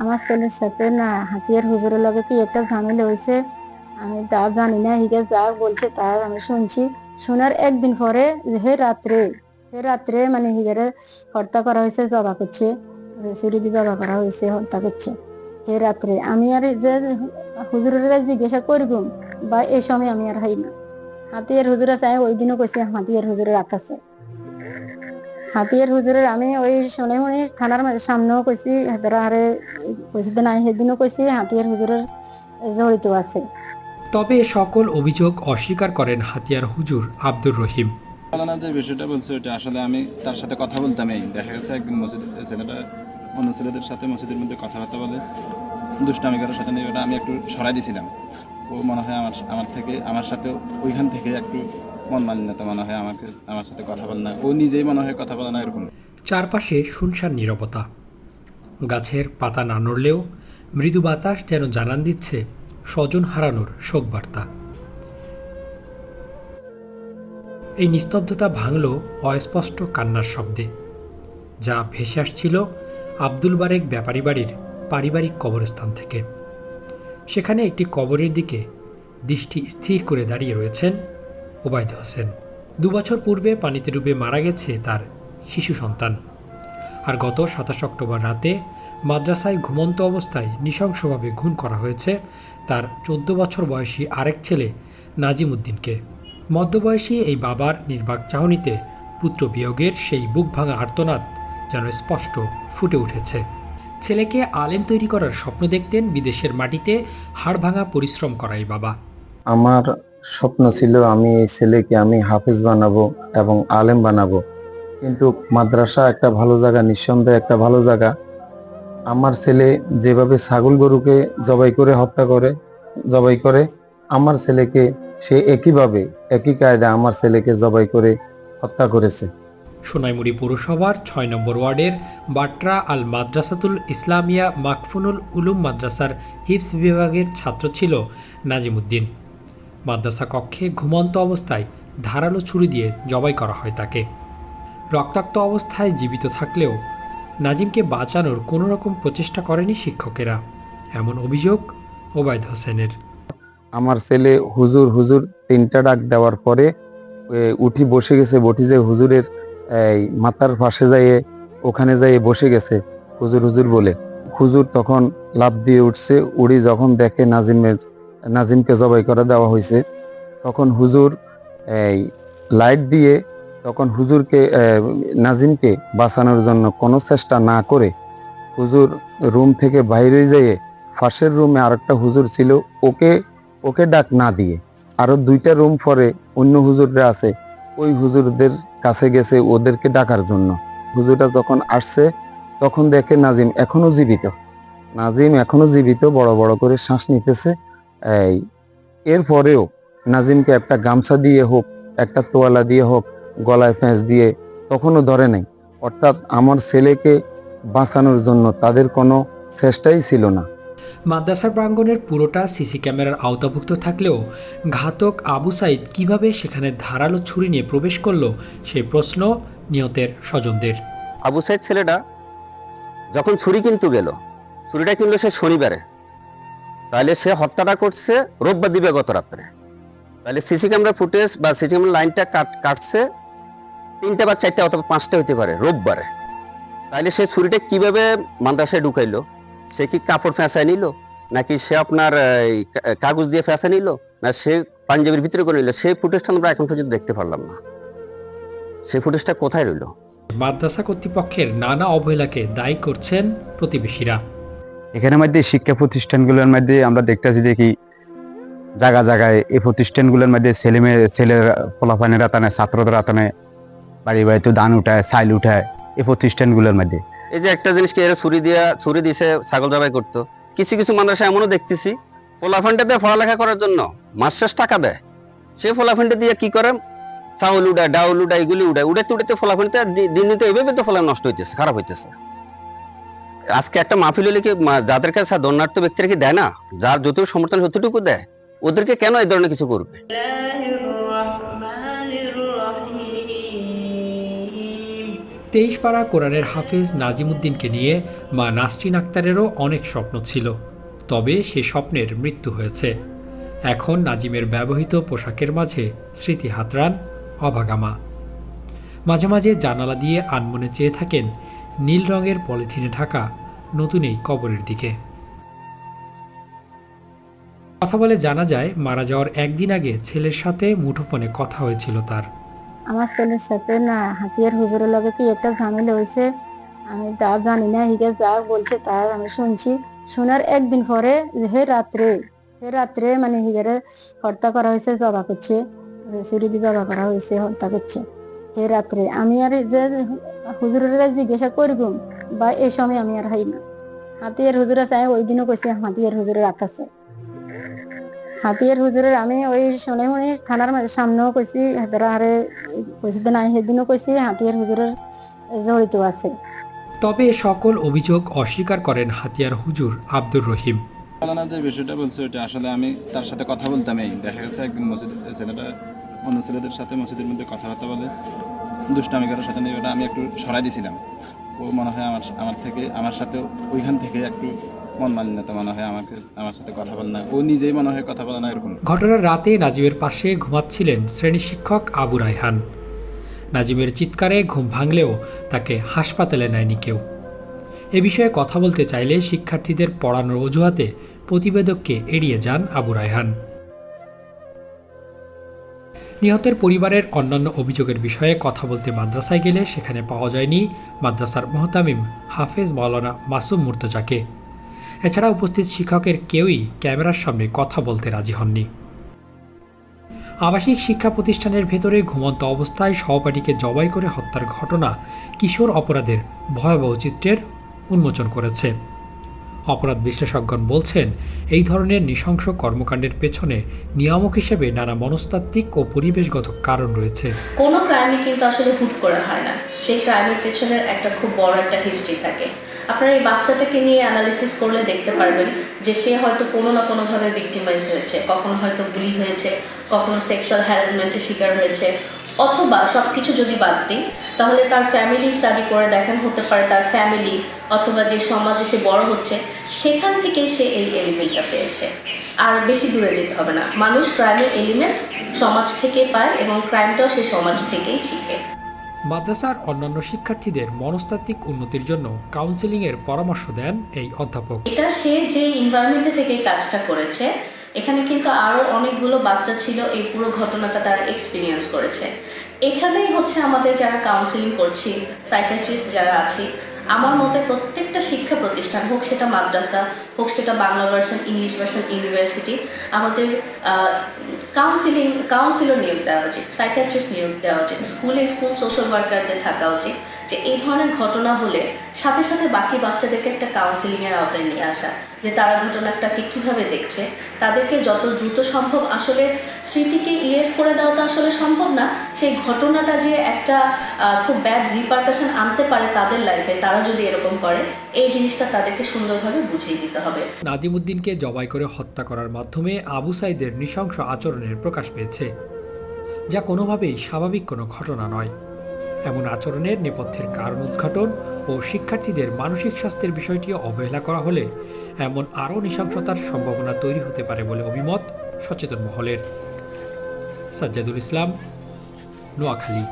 আমার ছেলের সাথে না হাতিয়ার হুজুরের লগে কি একটা ঝামেলা হয়েছে? আমি তা জানি না হিগে যা বলছে তা আমি শুনছি। শোনার একদিন পরে হে রাত্রে হে রাত্রে মানে হিগেরে হত্যা করা হয়েছে, জবা করছে। চুরি দিয়ে জবা করা হয়েছে, হত্যা করছে। হে রাত্রে, আমি আর যে হুজুরের জিজ্ঞাসা করব, বা এই সময় আমি আর হাই না। হাতিয়ার হুজুরে চাই ওই দিনও কইছে হাতিয়ার হুজুরের আকাশে। হাতিয়ার হুজুরের আমি ওই শুনে শুনে থানার সামনেও কইছি হেতারা আরে কইছি নাই সেদিনও কইছি হাতিয়ার হুজুরের জড়িত আছে। তবে সকল অভিযোগ অস্বীকার করেন হাতিয়ার হুজুর আব্দুর রহিম। মালানা যে বিষয়টা বলছে ওটা আসলে আমি তার সাথে কথা বলতাম এই দেখা গেছে একদিন মসজিদ ছেলেটা অন্য ছেলেদের সাথে মসজিদের মধ্যে কথাবার্তা বলে দুষ্টামি কারোর সাথে নিয়ে ওটা আমি একটু সরাই দিয়েছিলাম ও মনে হয় আমার আমার থেকে আমার সাথে ওইখান থেকে একটু মন মালিন্যতা মনে হয় আমাকে, আমার সাথে কথা বলে না। ও নিজেই মনে হয় কথা বলে না, এরকম। চারপাশে শুনশান নীরবতা। গাছের পাতা না নড়লেও মৃদু বাতাস যেন জানান দিচ্ছে স্বজন হারানোর শোকবার্তা। এই নিস্তব্ধতা ভাঙল অস্পষ্ট কান্নার শব্দে। যা ভেসে আসছিল আব্দুল বারেক ব্যাপারী বাড়ির পারিবারিক কবরস্থান থেকে। সেখানে একটি কবরের দিকে দৃষ্টি স্থির করে দাঁড়িয়ে রয়েছেন ওবায়দ হোসেন দুবছর পূর্বে পানিতে ডুবে মারা গেছে তার শিশু সন্তান। আর গত সাতাশ অক্টোবর রাতে মাদ্রাসায় ঘুমন্ত অবস্থায় নৃশংসভাবে খুন করা হয়েছে তার চোদ্দ বছর বয়সী আরেক ছেলে নাজিম উদ্দিনকে মধ্যবয়সী এই বাবার নির্বাক চাহনিতে পুত্র বিয়োগের সেই বুক ভাঙা আর্তনাদ যেন স্পষ্ট ফুটে উঠেছে। ছেলেকে আলেম তৈরি করার স্বপ্ন দেখতেন বিদেশের মাটিতে হাড় ভাঙা পরিশ্রম করা এই বাবা। আমার স্বপ্ন ছিল আমি এই ছেলেকে আমি হাফেজ বানাবো এবং আলেম বানাবো। কিন্তু মাদ্রাসা একটা ভালো জায়গা, নিঃসন্দেহে একটা ভালো জায়গা। আমার ছেলে যেভাবে ছাগল গরুকে জবাই করে হত্যা করে, জবাই করে, আমার ছেলেকে সে একইভাবে, একই কায়দা আমার ছেলেকে জবাই করে হত্যা করেছে। সোনাইমুড়ি পৌরসভার ছয় নম্বর ওয়ার্ডের বাট্রা আল মাদ্রাসাতুল ইসলামিয়া মাকফুনুল উলুম মাদ্রাসার হিপস বিভাগের ছাত্র ছিল নাজিমুদ্দিন। মাদ্রাসা কক্ষে ঘুমন্ত অবস্থায় ধারালো ছুরি দিয়ে জবাই করা হয় তাকে। রক্তাক্ত অবস্থায় জীবিত থাকলেও নাজিমকে বাঁচানোর কোনো রকম প্রচেষ্টা করেনি শিক্ষকেরা। এমন অভিযোগ ওবায়দ হোসেনের। আমার ছেলে হুজুর হুজুর তিনটা ডাক দেওয়ার পরে উঠি বসে গেছে, বটি যে হুজুরের মাথার পাশে যাইয়ে, ওখানে যাইয়ে বসে গেছে, হুজুর হুজুর বলে। হুজুর তখন লাভ দিয়ে উঠছে, উড়ি যখন দেখে নাজিমের নাজিমকে জবাই করে দেওয়া হয়েছে। তখন হুজুর, এই, লাইট দিয়ে তখন হুজুরকে নাজিমকে বাঁচানোর জন্য কোনো চেষ্টা না করে হুজুর রুম থেকে বাইরে যেয়ে ফাঁসের রুমে আরেকটা হুজুর ছিল, ওকে ওকে ডাক না দিয়ে আরও দুইটা রুম পরে অন্য হুজুররা আছে, ওই হুজুরদের কাছে গেছে ওদেরকে ডাকার জন্য। হুজুরটা যখন আসছে, তখন দেখে নাজিম এখনও জীবিত। নাজিম এখনও জীবিত, বড় বড় করে শ্বাস নিতেছে। এই এরপরেও নাজিমকে একটা গামছা দিয়ে হোক একটা তোয়ালা দিয়ে হোক গলায় ফেঁস দিয়ে তখনও ধরে নাই। অর্থাৎ আমার ছেলেকে বাঁচানোর জন্য তাদের কোনো চেষ্টাই ছিল না। মাদ্রাসার প্রাঙ্গণের পুরোটা সিসি ক্যামেরার আওতাভুক্ত থাকলেও ঘাতক আবু সাইদ কীভাবে সেখানে ধারালো ছুরি নিয়ে প্রবেশ করল সেই প্রশ্ন নিহতের স্বজনদের। আবু সাইদ ছেলেটা যখন ছুরি কিনতে গেল ছুরিটা কিনলো সে শনিবারে। তাহলে সে হত্যাটা করছে রোববার দিবে গত রাত্রে। তাহলে সিসি ক্যামেরা ফুটেজ বা সিসি ক্যামেরা লাইনটা কাট, কাটছে তিনটা বা চারটা অথবা পাঁচটা হতে পারে রোববারে। তাহলে সে ছুরিটা কীভাবে মাদ্রাসায় ঢুকাইলো? সে কি কাপড় ফেঁসায় নিল? নাকি সে আপনার কাগজ দিয়ে ফেঁসা নিল? না সে পাঞ্জাবির ভিতরে করে নিল? সেই ফুটেজটা আমরা এখন পর্যন্ত দেখতে পারলাম না। সেই ফুটেজটা কোথায় রইল? মাদ্রাসা কর্তৃপক্ষের নানা অবহেলাকে দায়ী করছেন প্রতিবেশীরা। এখানের মধ্যে শিক্ষা প্রতিষ্ঠানগুলোর মধ্যে আমরা দেখতেছি দেখি জায়গা জায়গায় এই প্রতিষ্ঠানগুলোর মধ্যে ছেলে মেয়ে, ছেলের ফলাফানের রাতানে ছাত্রদের রাতানে বাড়ি বাড়িতে ধান উঠায় সাইল উঠায় এই প্রতিষ্ঠানগুলোর মধ্যে। এই যে একটা জিনিসকে এরা ছুরি দিয়া, ছুরি দিছে, ছাগল জবাই করতো। কিছু কিছু মানুষ এমনও দেখতেছি ফোলাফান্ডে পড়ালেখা করার জন্য মাস শেষ টাকা দেয়। সে ফোলাফান্ডে দিয়ে কি করে? চাউল উড়ায় ডাউল উড়ায় এগুলি উড়ায় উড়াতে উড়াতে ফোলাফান্ডে দিন দিতে এভাবে তো ফলাফল নষ্ট হইতেছে, খারাপ হইতেছে। আজকে একটা মাহফিল হলে কি যাদের কাছে দণ্ডার্থ ব্যক্তিরা কি দেয় না? যার যত সমর্থন যতটুকু দেয়? ওদেরকে কেন এই ধরনের কিছু করবে? তেইশ পাড়া কোরআনের হাফেজ নাজিমুদ্দিনকে নিয়ে মা নাসরিন আক্তারেরও অনেক স্বপ্ন ছিল। তবে সে স্বপ্নের মৃত্যু হয়েছে। এখন নাজিমের ব্যবহৃত পোশাকের মাঝে স্মৃতি হাতরান অভাগামা মাঝে মাঝে জানালা দিয়ে আনমনে চেয়ে থাকেন নীল রঙের পলিথিনে ঢাকা নতুন এই কবরের দিকে। কথা বলে জানা যায়, মারা যাওয়ার একদিন আগে ছেলের সাথে মুঠোফোনে কথা হয়েছিল তার। আমার ছেলের সাথে না, হাতিয়ার হুজুরের লগে কি একটা ঝামেলা হয়েছে? আমি তা জানি না হিগে যা বলছে তা আমি শুনছি। শোনার একদিন পরে হে রাত্রে হে রাত্রে মানে হিগারে হত্যা করা হয়েছে, জবা করছে। দিয়ে জবা করা হয়েছে, হত্যা করছে। হে রাত্রে, আমি আর যে হুজুরের জিজ্ঞাসা করব বা এই সময় আমি আর হাই না। হাতিয়ার হুজুরে চাই ওই দিনও কইছে হাতিয়ার হুজুরের আকাশে হাতিয়ার হুজুরের আমি ওই শুনে শুনে থানার মাঝে সামনেও কইছি হেতারা আরে কইছি যে নাই সেদিনও কইছি হাতিয়ার হুজুরের জড়িত আছে। তবে সকল অভিযোগ অস্বীকার করেন হাতিয়ার হুজুর আব্দুর রহিম। না যে বিষয়টা বলছে ওটা আসলে আমি তার সাথে কথা বলতাম এই। দেখা গেছে একদিন মসজিদ ছেলেটা অন্য ছেলেদের সাথে মসজিদের মধ্যে কথাবার্তা বলে। দুষ্টামি করার সাথে নিয়ে ওটা আমি একটু সরাই দিয়েছিলাম ও মনে হয় আমার আমার থেকে আমার সাথে ওইখান থেকে একটু মন মালিন্যতা মনে হয় আমাকে আমার সাথে কথা বলে না। ও নিজেই মনে হয় কথা বলে না এরকম। ঘটনার রাতে নাজিমের পাশে ঘুমাচ্ছিলেন শ্রেণি শিক্ষক আবু রায়হান। নাজিমের চিৎকারে ঘুম ভাঙলেও তাকে হাসপাতালে নেয়নি কেউ। এ বিষয়ে কথা বলতে চাইলে শিক্ষার্থীদের পড়ানোর অজুহাতে প্রতিবেদককে এড়িয়ে যান আবু রায়হান। নিহতের পরিবারের অন্যান্য অভিযোগের বিষয়ে কথা বলতে মাদ্রাসায় গেলে সেখানে পাওয়া যায়নি মাদ্রাসার মোহতামিম হাফেজ মাওলানা মাসুম মুর্তজাকে। এছাড়া উপস্থিত শিক্ষকের কেউই ক্যামেরার সামনে কথা বলতে রাজি হননি। আবাসিক শিক্ষা প্রতিষ্ঠানের ভেতরে ঘুমন্ত অবস্থায় সহপাঠীকে জবাই করে হত্যার ঘটনা কিশোর অপরাধের ভয়াবহ চিত্রের উন্মোচন করেছে। অপরাধ বিশ্লেষকগণ বলছেন, এই ধরনের নৃশংস কর্মকাণ্ডের পেছনে নিয়ামক হিসেবে নানা মনস্তাত্ত্বিক ও পরিবেশগত কারণ রয়েছে। কোনো ক্রাইমই কিন্তু আসলে হুট করে হয় না। সেই ক্রাইমের পেছনের একটা খুব বড় একটা হিস্ট্রি থাকে। আপনারা এই বাচ্চাটাকে নিয়ে অ্যানালিসিস করলে দেখতে পারবেন যে সে হয়তো কোনো না কোনোভাবে ভিক্টিমাইজ হয়েছে। কখনো হয়তো গুলি হয়েছে, কখনো সেক্সুয়াল হ্যারাসমেন্টের শিকার হয়েছে, অথবা সব কিছু যদি বাদ দিই তাহলে তার ফ্যামিলি স্টাডি করে দেখেন হতে পারে তার ফ্যামিলি অথবা যে সমাজে সে বড় হচ্ছে সেখান থেকেই সে এই এলিমেন্টটা পেয়েছে। আর বেশি দূরে যেতে হবে না। মানুষ ক্রাইমের এলিমেন্ট সমাজ থেকে পায় এবং ক্রাইমটাও সে সমাজ থেকেই শিখে। মাদ্রাসার অন্যান্য শিক্ষার্থীদের মনস্তাত্ত্বিক উন্নতির জন্য কাউন্সেলিংয়ের পরামর্শ দেন এই অধ্যাপক। এটা সে যে ইনভায়রনমেন্টে থেকে কাজটা করেছে এখানে কিন্তু আরও অনেকগুলো বাচ্চা ছিল, এই পুরো ঘটনাটা তারা এক্সপিরিয়েন্স করেছে। এখানেই হচ্ছে আমাদের যারা কাউন্সিলিং করছি সাইকিয়াট্রিস্ট যারা আছি, আমার মতে প্রত্যেকটা শিক্ষা প্রতিষ্ঠান হোক সেটা মাদ্রাসা হোক সেটা Bangla version English version university আমাদের কাউন্সিলিং কাউন্সিলর নিয়োগ দেওয়া উচিত সাইকিয়াট্রিস্ট নিয়োগ দেওয়া উচিত স্কুলে স্কুল সোশ্যাল ওয়ার্কারদের থাকা উচিত, যে এই ধরনের ঘটনা হলে সাথে সাথে বাকি বাচ্চাদেরকে একটা কাউন্সিলিংয়ের আওতায় নিয়ে আসা, যে তারা ঘটনাটাকে কীভাবে দেখছে, তাদেরকে যত দ্রুত সম্ভব আসলে স্মৃতিকে ইরেজ করে দেওয়া তো আসলে সম্ভব না, সেই ঘটনাটা যে একটা খুব ব্যাড রিপার্কাশন আনতে পারে তাদের লাইফে তারা যদি এরকম করে, এই জিনিসটা তাদেরকে সুন্দরভাবে বুঝিয়ে দিতে হবে। নাজিমুদ্দিনকে জবাই করে হত্যা করার মাধ্যমে আবু সাইদের নৃশংস আচরণের প্রকাশ পেয়েছে, যা কোনোভাবেই স্বাভাবিক কোনো ঘটনা নয়। এমন আচরণের নেপথ্যের কারণ উদ্ঘাটন ও শিক্ষার্থীদের মানসিক স্বাস্থ্যের বিষয়টি অবহেলা করা হলে এমন আরও নৃশংসতার সম্ভাবনা তৈরি হতে পারে বলে অভিমত সচেতন মহলের। সাজ্জাদুল ইসলাম, নোয়াখালী।